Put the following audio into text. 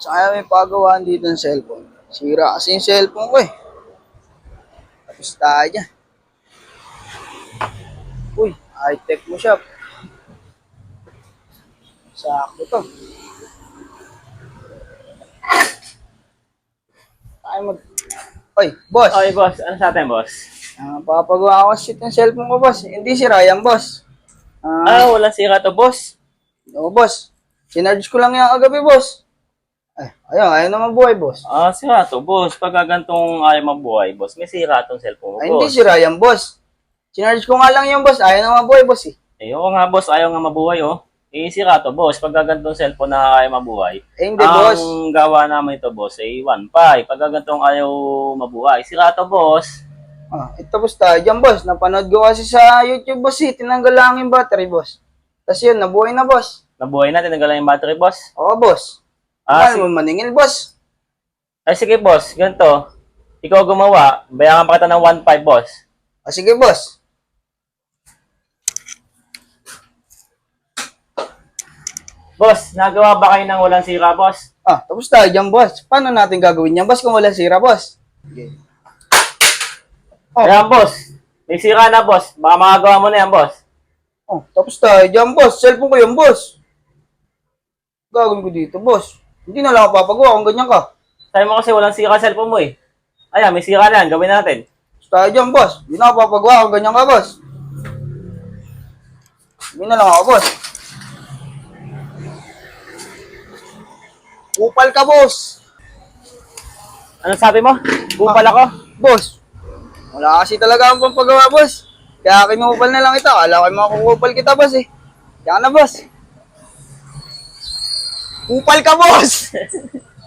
Saan kaya may pagawaan dito ng cellphone? Sira kasi yung cellphone ko eh. Tapos tayo dyan. Uy, high-tech mo shop. Sakto to. Tayo mag... Oy, boss. Okay, boss. Ano sa atin, boss? Ah, papagawa ko shit ng cellphone ko, boss. Hindi si Ryan, boss. Ah, Ah, walang sira to, boss. oo, boss. Sinarge ko lang yung kagabi, boss. Ay, ayun, ayaw naman buhay, boss. Ah, sira to, boss. Pag gantong ayaw mabuhay, boss, may sira tong cellphone mo, Ay, hindi boss. si Ryan, boss. Sinarge ko nga lang yung boss. Ayaw naman buhay, boss, eh. Eh, oo nga, boss. Ayaw nga mabuhay, oh. Eh, sira to, boss. Pag gantong cellphone na ayaw mabuhay, Eh, hindi, ang boss. gawa namin ito, boss, ay 1.5. Pag gantong ayaw mabuhay, sira to, boss. Ah, ito, boss, tayo dyan, boss. Napanood ko kasi sa YouTube, boss, eh. Tinanggal lang yung battery, boss. Tapos yun, nabuhay na, boss. Nabuhay na, tinanggalan yung battery, boss. Oo, boss. Ah, Ah, si- mo maningil, boss. ay, sige, boss. Ganito. Ikaw gumawa, bayaran pa kita ng 1.5, boss. Ah, sige, boss. Boss, nagawa ba kayo ng walang sira, boss? Ah, tapos tayo dyan, boss. Paano natin gagawin yan, boss, kung wala sira, boss? Okay. Oh. Ayan, boss. May sira na, boss. Baka makagawa mo na yan, boss. Oh, tapos tayo dyan, boss. Cellphone ko yan, boss. Gagawin ko dito, boss. Hindi na lang ako papagawa kung ganyan ka. Sabi mo kasi walang sira cellphone mo eh. Ayan, may sira na yan. Gawin natin. Tapos tayo dyan, boss. Hindi na ako papagawa kung ganyan ka, boss. Hindi na lang ako, boss. Kupal ka, boss. Ano sabi mo? Kupal ako? Boss. Wala kasi talaga akong pampagawa, boss. Kaya kinupal na lang ito. Akala ko makukupal kita, boss eh. Kaya na, boss. Kupal ka, boss!